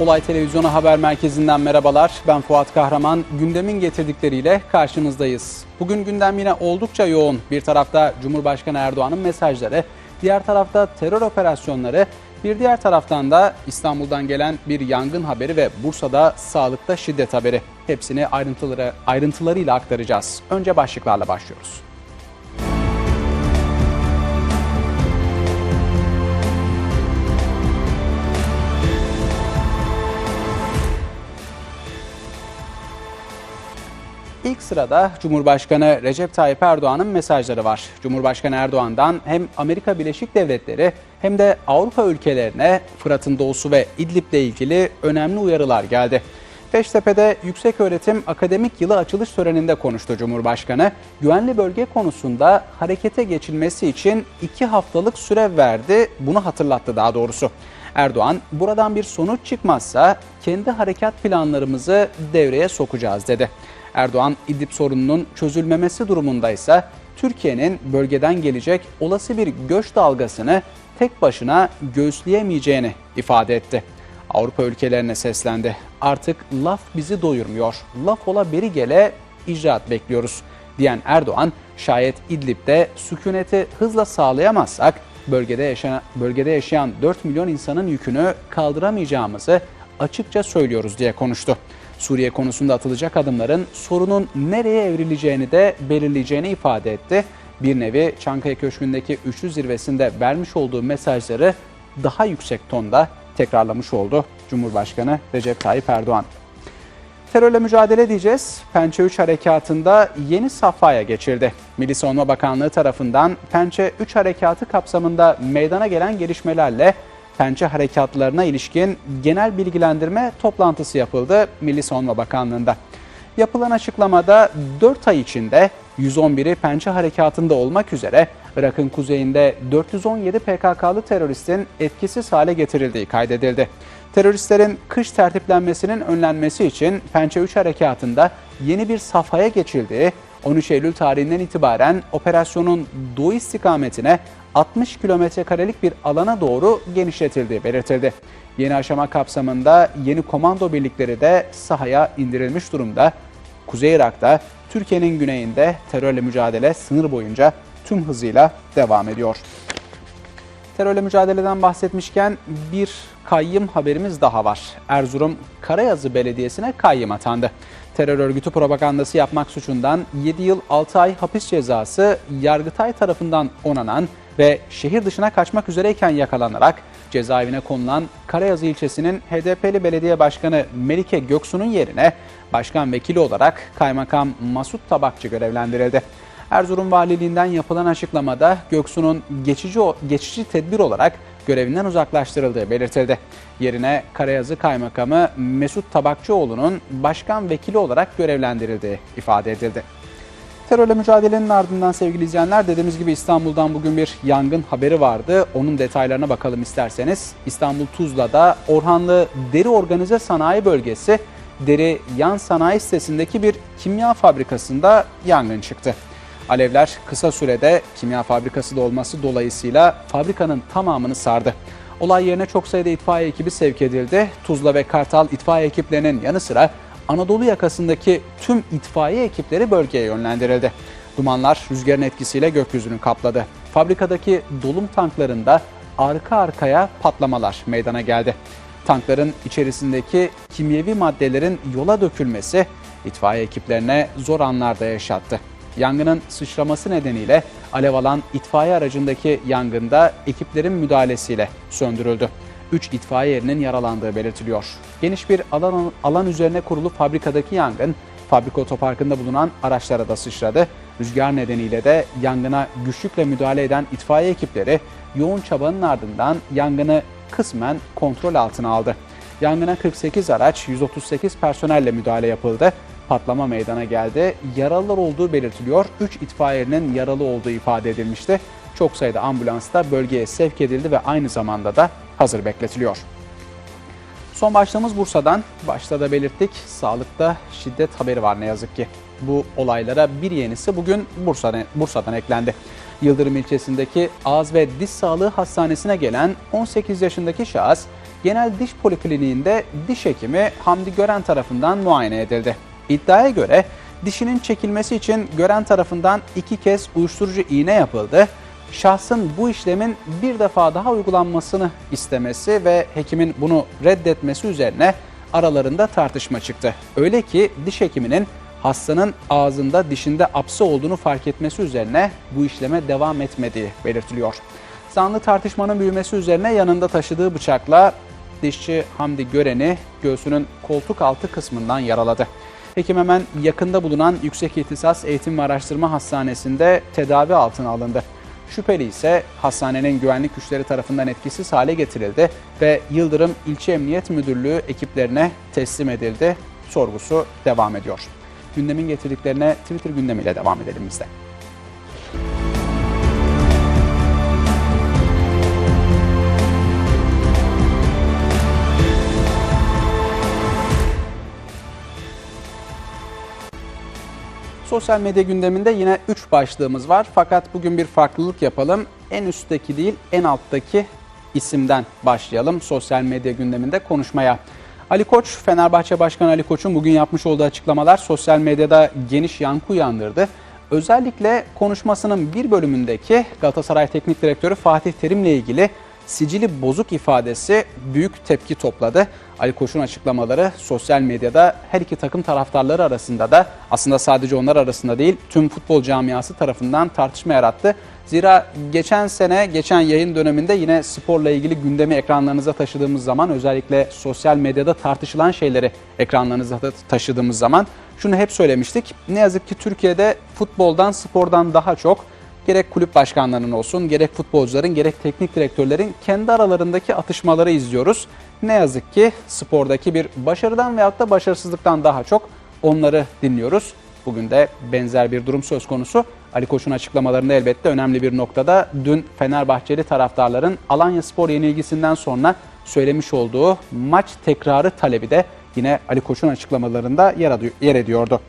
Olay Televizyonu Haber Merkezi'nden merhabalar. Ben Fuat Kahraman. Gündemin getirdikleriyle karşınızdayız. Bugün gündem yine oldukça yoğun. Bir tarafta Cumhurbaşkanı Erdoğan'ın mesajları, diğer tarafta terör operasyonları, bir diğer taraftan da İstanbul'dan gelen bir yangın haberi ve Bursa'da sağlıkta şiddet haberi. Hepsini ayrıntıları, ayrıntılarıyla aktaracağız. Önce başlıklarla başlıyoruz. İlk sırada Cumhurbaşkanı Recep Tayyip Erdoğan'ın mesajları var. Cumhurbaşkanı Erdoğan'dan hem Amerika Birleşik Devletleri hem de Avrupa ülkelerine Fırat'ın doğusu ve İdlib'le ilgili önemli uyarılar geldi. Beştepe'de Yükseköğretim Akademik Yılı açılış töreninde konuştu Cumhurbaşkanı. Güvenli bölge konusunda harekete geçilmesi için iki haftalık süre verdi. Bunu hatırlattı daha doğrusu. Erdoğan buradan bir sonuç çıkmazsa kendi harekat planlarımızı devreye sokacağız dedi. Erdoğan İdlib sorununun çözülmemesi durumunda ise Türkiye'nin bölgeden gelecek olası bir göç dalgasını tek başına göğüsleyemeyeceğini ifade etti. Avrupa ülkelerine seslendi. Artık laf bizi doyurmuyor. Laf ola beri gele icraat bekliyoruz diyen Erdoğan, şayet İdlib'de sükuneti hızla sağlayamazsak bölgede yaşayan, bölgede yaşayan 4 milyon insanın yükünü kaldıramayacağımızı açıkça söylüyoruz diye konuştu. Suriye konusunda atılacak adımların sorunun nereye evrileceğini de belirleyeceğini ifade etti. Bir nevi Çankaya Köşkü'ndeki üçlü zirvesinde vermiş olduğu mesajları daha yüksek tonda tekrarlamış oldu Cumhurbaşkanı Recep Tayyip Erdoğan. Terörle mücadele diyeceğiz. Pençe 3 harekatında yeni safhaya geçildi. Milli Savunma Bakanlığı tarafından Pençe 3 harekatı kapsamında meydana gelen gelişmelerle pençe harekatlarına ilişkin genel bilgilendirme toplantısı yapıldı Milli Savunma Bakanlığı'nda. Yapılan açıklamada 4 ay içinde 111'i pençe harekatında olmak üzere Irak'ın kuzeyinde 417 PKK'lı teröristin etkisiz hale getirildiği kaydedildi. Teröristlerin kış tertiplenmesinin önlenmesi için Pençe 3 harekatında yeni bir safhaya geçildiği, 13 Eylül tarihinden itibaren operasyonun doğu istikametine 60 kilometre karelik bir alana doğru genişletildiği belirtildi. Yeni aşama kapsamında yeni komando birlikleri de sahaya indirilmiş durumda. Kuzey Irak'ta Türkiye'nin güneyinde terörle mücadele sınır boyunca tüm hızıyla devam ediyor. Terörle mücadeleden bahsetmişken bir kayyım haberimiz daha var. Erzurum Karayazı Belediyesi'ne kayyım atandı. Terör örgütü propagandası yapmak suçundan 7 yıl 6 ay hapis cezası Yargıtay tarafından onanan ve şehir dışına kaçmak üzereyken yakalanarak cezaevine konulan Karayazı ilçesinin HDP'li belediye başkanı Melike Göksu'nun yerine başkan vekili olarak kaymakam Masut Tabakçı görevlendirildi. Erzurum Valiliğinden yapılan açıklamada Göksu'nun geçici, geçici tedbir olarak görevinden uzaklaştırıldığı belirtildi. Yerine Karayazı Kaymakamı Mesut Tabakçıoğlu'nun başkan vekili olarak görevlendirildiği ifade edildi. Terörle mücadelenin ardından sevgili izleyenler dediğimiz gibi İstanbul'dan bugün bir yangın haberi vardı. Onun detaylarına bakalım isterseniz. İstanbul Tuzla'da Orhanlı Deri Organize Sanayi Bölgesi Deri Yan Sanayi sitesindeki bir kimya fabrikasında yangın çıktı. Alevler kısa sürede kimya fabrikası da olması dolayısıyla fabrikanın tamamını sardı. Olay yerine çok sayıda itfaiye ekibi sevk edildi. Tuzla ve Kartal itfaiye ekiplerinin yanı sıra Anadolu yakasındaki tüm itfaiye ekipleri bölgeye yönlendirildi. Dumanlar rüzgarın etkisiyle gökyüzünü kapladı. Fabrikadaki dolum tanklarında arka arkaya patlamalar meydana geldi. Tankların içerisindeki kimyevi maddelerin yola dökülmesi itfaiye ekiplerine zor anlarda yaşattı. Yangının sıçraması nedeniyle alev alan itfaiye aracındaki yangında ekiplerin müdahalesiyle söndürüldü. 3 itfaiye yerinin yaralandığı belirtiliyor. Geniş bir alan, alan üzerine kurulu fabrikadaki yangın fabrika otoparkında bulunan araçlara da sıçradı. Rüzgar nedeniyle de yangına güçlükle müdahale eden itfaiye ekipleri yoğun çabanın ardından yangını kısmen kontrol altına aldı. Yangına 48 araç, 138 personelle müdahale yapıldı. Patlama meydana geldi. Yaralılar olduğu belirtiliyor. 3 itfaiyenin yaralı olduğu ifade edilmişti. Çok sayıda ambulans da bölgeye sevk edildi ve aynı zamanda da hazır bekletiliyor. Son başlığımız Bursa'dan. Başta da belirttik. Sağlıkta şiddet haberi var ne yazık ki. Bu olaylara bir yenisi bugün Bursa'dan, Bursa'dan eklendi. Yıldırım ilçesindeki ağız ve diş sağlığı hastanesine gelen 18 yaşındaki şahıs genel diş polikliniğinde diş hekimi Hamdi Gören tarafından muayene edildi. İddiaya göre dişinin çekilmesi için Gören tarafından iki kez uyuşturucu iğne yapıldı. Şahsın bu işlemin bir defa daha uygulanmasını istemesi ve hekimin bunu reddetmesi üzerine aralarında tartışma çıktı. Öyle ki diş hekiminin hastanın ağzında dişinde apse olduğunu fark etmesi üzerine bu işleme devam etmediği belirtiliyor. Zanlı tartışmanın büyümesi üzerine yanında taşıdığı bıçakla dişçi Hamdi Gören'i göğsünün koltuk altı kısmından yaraladı. Hekim hemen yakında bulunan Yüksek İhtisas Eğitim ve Araştırma Hastanesi'nde tedavi altına alındı. Şüpheli ise hastanenin güvenlik güçleri tarafından etkisiz hale getirildi ve Yıldırım İlçe Emniyet Müdürlüğü ekiplerine teslim edildi. Sorgusu devam ediyor. Gündemin getirdiklerine Twitter gündemiyle devam edelim biz de. Sosyal medya gündeminde yine 3 başlığımız var. Fakat bugün bir farklılık yapalım. En üstteki değil, en alttaki isimden başlayalım sosyal medya gündeminde konuşmaya. Ali Koç, Fenerbahçe Başkanı Ali Koç'un bugün yapmış olduğu açıklamalar sosyal medyada geniş yankı uyandırdı. Özellikle konuşmasının bir bölümündeki Galatasaray Teknik Direktörü Fatih Terim'le ilgili sicili bozuk ifadesi büyük tepki topladı. Ali Koç'un açıklamaları sosyal medyada her iki takım taraftarları arasında da aslında sadece onlar arasında değil tüm futbol camiası tarafından tartışma yarattı. Zira geçen sene, geçen yayın döneminde yine sporla ilgili gündemi ekranlarınıza taşıdığımız zaman özellikle sosyal medyada tartışılan şeyleri ekranlarınıza taşıdığımız zaman şunu hep söylemiştik. Ne yazık ki Türkiye'de futboldan, spordan daha çok gerek kulüp başkanlarının olsun, gerek futbolcuların, gerek teknik direktörlerin kendi aralarındaki atışmaları izliyoruz. Ne yazık ki spordaki bir başarıdan veyahut da başarısızlıktan daha çok onları dinliyoruz. Bugün de benzer bir durum söz konusu. Ali Koç'un açıklamalarında elbette önemli bir noktada dün Fenerbahçeli taraftarların Alanya Spor yenilgisinden sonra söylemiş olduğu maç tekrarı talebi de yine Ali Koç'un açıklamalarında yer ediyordu.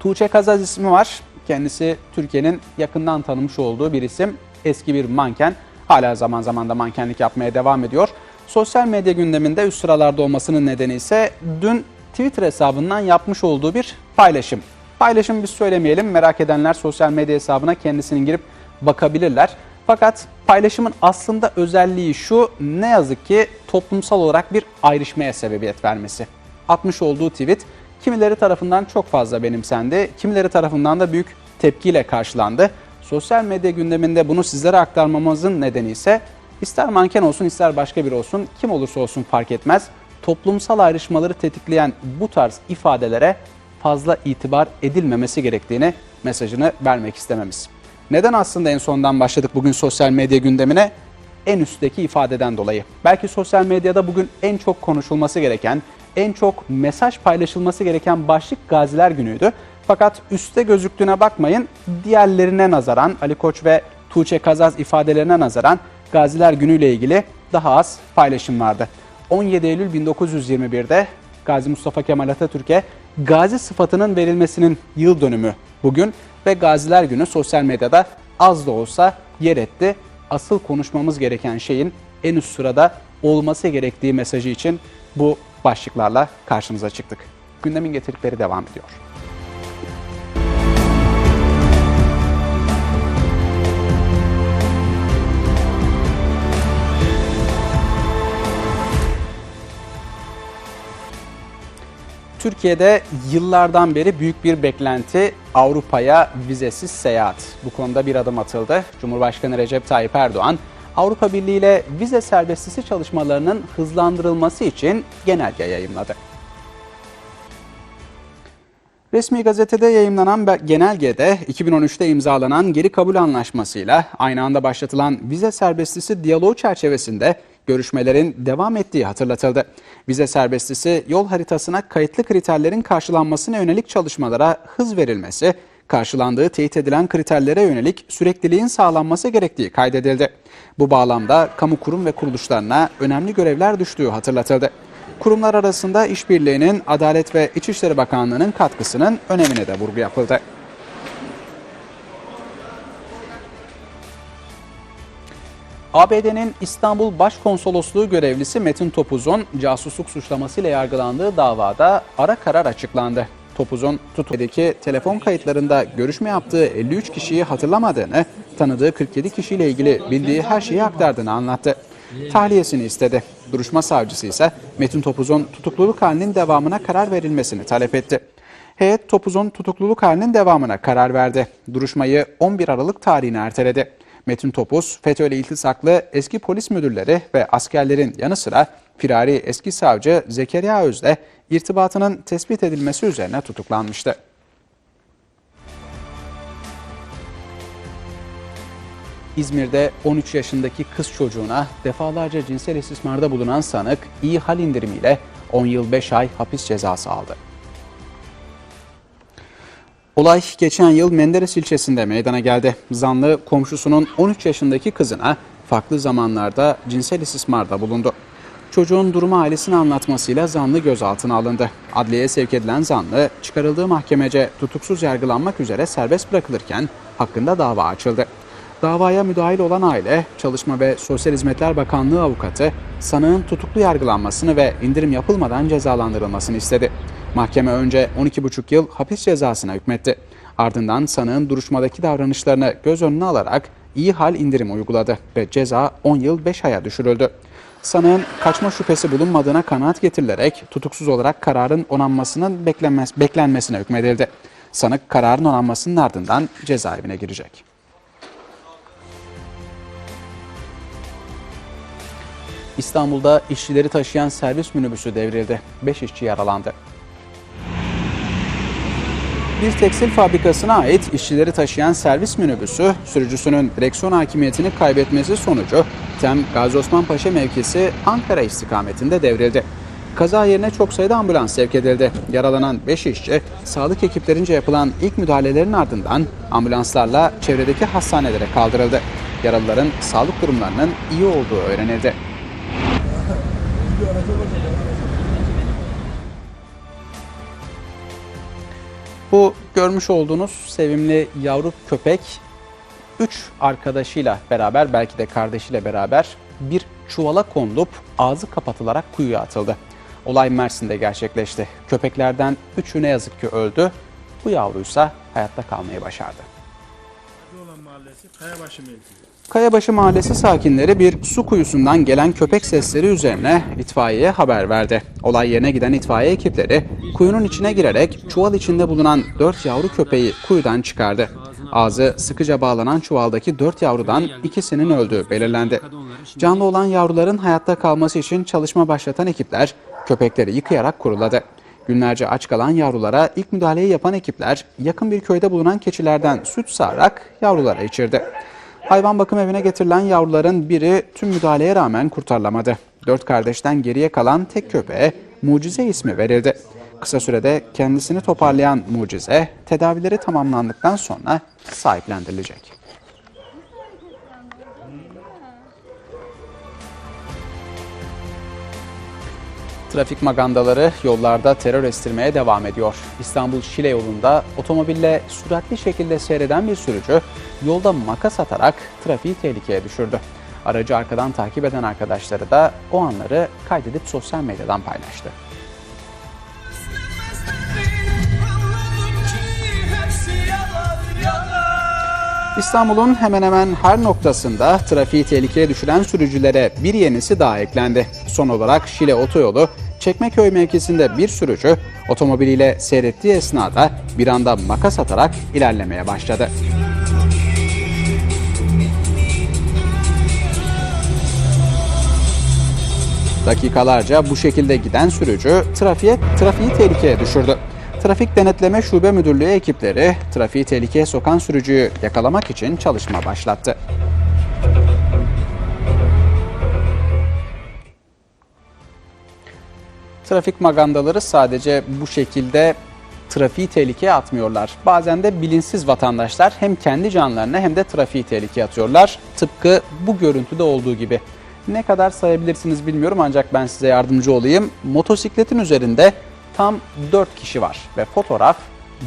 Tuğçe Kazaz ismi var. Kendisi Türkiye'nin yakından tanımış olduğu bir isim. Eski bir manken. Hala zaman zaman da mankenlik yapmaya devam ediyor. Sosyal medya gündeminde üst sıralarda olmasının nedeni ise dün Twitter hesabından yapmış olduğu bir paylaşım. Paylaşım biz söylemeyelim. Merak edenler sosyal medya hesabına kendisinin girip bakabilirler. Fakat paylaşımın aslında özelliği şu ne yazık ki toplumsal olarak bir ayrışmaya sebebiyet vermesi. Atmış olduğu tweet kimileri tarafından çok fazla benimsendi, kimileri tarafından da büyük tepkiyle karşılandı. Sosyal medya gündeminde bunu sizlere aktarmamızın nedeni ise ister manken olsun ister başka biri olsun kim olursa olsun fark etmez. Toplumsal ayrışmaları tetikleyen bu tarz ifadelere fazla itibar edilmemesi gerektiğini mesajını vermek istememiz. Neden aslında en sondan başladık bugün sosyal medya gündemine? En üstteki ifadeden dolayı. Belki sosyal medyada bugün en çok konuşulması gereken, en çok mesaj paylaşılması gereken başlık Gaziler Günü'ydü. Fakat üstte gözüktüğüne bakmayın diğerlerine nazaran Ali Koç ve Tuğçe Kazaz ifadelerine nazaran Gaziler Günü ile ilgili daha az paylaşım vardı. 17 Eylül 1921'de Gazi Mustafa Kemal Atatürk'e gazi sıfatının verilmesinin yıl dönümü bugün ve Gaziler Günü sosyal medyada az da olsa yer etti. Asıl konuşmamız gereken şeyin en üst sırada olması gerektiği mesajı için bu başlıklarla karşımıza çıktık. Gündemin getirdikleri devam ediyor. Türkiye'de yıllardan beri büyük bir beklenti Avrupa'ya vizesiz seyahat. Bu konuda bir adım atıldı. Cumhurbaşkanı Recep Tayyip Erdoğan, Avrupa Birliği ile vize serbestisi çalışmalarının hızlandırılması için genelge yayımladı. Resmi gazetede yayımlanan genelgede 2013'te imzalanan geri kabul anlaşmasıyla aynı anda başlatılan vize serbestisi diyaloğu çerçevesinde görüşmelerin devam ettiği hatırlatıldı. Vize serbestisi yol haritasına kayıtlı kriterlerin karşılanmasına yönelik çalışmalara hız verilmesi, karşılandığı teyit edilen kriterlere yönelik sürekliliğin sağlanması gerektiği kaydedildi. Bu bağlamda kamu kurum ve kuruluşlarına önemli görevler düştüğü hatırlatıldı. Kurumlar arasında işbirliğinin Adalet ve İçişleri Bakanlığı'nın katkısının önemine de vurgu yapıldı. ABD'nin İstanbul Başkonsolosluğu görevlisi Metin Topuz'un casusluk suçlamasıyla yargılandığı davada ara karar açıklandı. Topuz'un tutukladaki telefon kayıtlarında görüşme yaptığı 53 kişiyi hatırlamadığını, tanıdığı 47 kişiyle ilgili bildiği her şeyi aktardığını anlattı. Tahliyesini istedi. Duruşma savcısı ise Metin Topuz'un tutukluluk halinin devamına karar verilmesini talep etti. Heyet Topuz'un tutukluluk halinin devamına karar verdi. Duruşmayı 11 Aralık tarihine erteledi. Metin Topuz, FETÖ'yle iltisaklı eski polis müdürleri ve askerlerin yanı sıra firari eski savcı Zekeriya Öz'le irtibatının tespit edilmesi üzerine tutuklanmıştı. İzmir'de 13 yaşındaki kız çocuğuna defalarca cinsel istismarda bulunan sanık iyi hal indirimiyle 10 yıl 5 ay hapis cezası aldı. Olay geçen yıl Menderes ilçesinde meydana geldi. Zanlı komşusunun 13 yaşındaki kızına farklı zamanlarda cinsel istismarda bulundu. Çocuğun durumu ailesine anlatmasıyla zanlı gözaltına alındı. Adliyeye sevk edilen zanlı çıkarıldığı mahkemece tutuksuz yargılanmak üzere serbest bırakılırken hakkında dava açıldı. Davaya müdahil olan aile, Çalışma ve Sosyal Hizmetler Bakanlığı avukatı sanığın tutuklu yargılanmasını ve indirim yapılmadan cezalandırılmasını istedi. Mahkeme önce 12,5 yıl hapis cezasına hükmetti. Ardından sanığın duruşmadaki davranışlarını göz önüne alarak iyi hal indirim uyguladı ve ceza 10 yıl 5 aya düşürüldü. Sanığın kaçma şüphesi bulunmadığına kanaat getirilerek tutuksuz olarak kararın onanmasının beklenmesine hükmedildi. Sanık kararın onanmasının ardından cezaevine girecek. İstanbul'da işçileri taşıyan servis minibüsü devrildi. 5 işçi yaralandı. Bir tekstil fabrikasına ait işçileri taşıyan servis minibüsü sürücüsünün direksiyon hakimiyetini kaybetmesi sonucu TEM Gazi Osman Paşa mevkisi Ankara istikametinde devrildi. Kaza yerine çok sayıda ambulans sevk edildi. Yaralanan 5 işçi sağlık ekiplerince yapılan ilk müdahalelerin ardından ambulanslarla çevredeki hastanelere kaldırıldı. Yaralıların sağlık durumlarının iyi olduğu öğrenildi. Bu görmüş olduğunuz sevimli yavru köpek 3 arkadaşıyla beraber belki de kardeşiyle beraber bir çuvala konulup ağzı kapatılarak kuyuya atıldı. Olay Mersin'de gerçekleşti. Köpeklerden 3'ü ne yazık ki öldü. Bu yavruysa hayatta kalmayı başardı. olan mahallesi Kayabaşı mevkii. Kayabaşı Mahallesi sakinleri bir su kuyusundan gelen köpek sesleri üzerine itfaiyeye haber verdi. Olay yerine giden itfaiye ekipleri kuyunun içine girerek çuval içinde bulunan 4 yavru köpeği kuyudan çıkardı. Ağzı sıkıca bağlanan çuvaldaki 4 yavrudan ikisinin öldüğü belirlendi. Canlı olan yavruların hayatta kalması için çalışma başlatan ekipler köpekleri yıkayarak kuruladı. Günlerce aç kalan yavrulara ilk müdahaleyi yapan ekipler yakın bir köyde bulunan keçilerden süt sağarak yavrulara içirdi. Hayvan bakım evine getirilen yavruların biri tüm müdahaleye rağmen kurtarılamadı. Dört kardeşten geriye kalan tek köpeğe Mucize ismi verildi. Kısa sürede kendisini toparlayan Mucize, tedavileri tamamlandıktan sonra sahiplendirilecek. Trafik magandaları yollarda terör estirmeye devam ediyor. İstanbul Şile yolunda otomobille süratli şekilde seyreden bir sürücü yolda makas atarak trafiği tehlikeye düşürdü. Aracı arkadan takip eden arkadaşları da o anları kaydedip sosyal medyadan paylaştı. İstanbul'un hemen hemen her noktasında trafiği tehlikeye düşüren sürücülere bir yenisi daha eklendi. Son olarak Şile Otoyolu Çekmeköy mevkisinde bir sürücü otomobiliyle seyrettiği esnada bir anda makas atarak ilerlemeye başladı. Dakikalarca bu şekilde giden sürücü trafiğe, trafiği tehlikeye düşürdü. Trafik Denetleme Şube Müdürlüğü ekipleri trafiği tehlikeye sokan sürücüyü yakalamak için çalışma başlattı. Trafik magandaları sadece bu şekilde trafiği tehlikeye atmıyorlar. Bazen de bilinçsiz vatandaşlar hem kendi canlarına hem de trafiği tehlikeye atıyorlar. Tıpkı bu görüntüde olduğu gibi. Ne kadar sayabilirsiniz bilmiyorum ancak ben size yardımcı olayım. Motosikletin üzerinde tam 4 kişi var ve fotoğraf,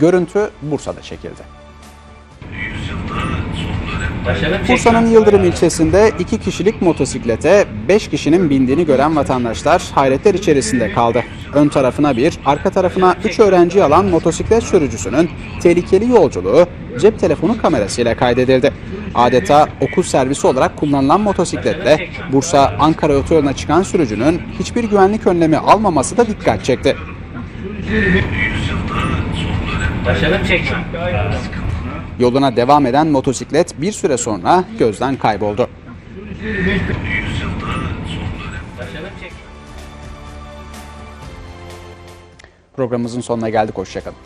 görüntü Bursa'da çekildi. Bursa'nın Yıldırım ilçesinde iki kişilik motosiklete 5 kişinin bindiğini gören vatandaşlar hayretler içerisinde kaldı. Ön tarafına bir, arka tarafına 3 öğrenci alan motosiklet sürücüsünün tehlikeli yolculuğu cep telefonu kamerasıyla kaydedildi. Adeta okul servisi olarak kullanılan motosikletle Bursa-Ankara otoyoluna çıkan sürücünün hiçbir güvenlik önlemi almaması da dikkat çekti. Başarım çektim. Yoluna devam eden motosiklet bir süre sonra gözden kayboldu. Programımızın sonuna geldik. Hoşçakalın.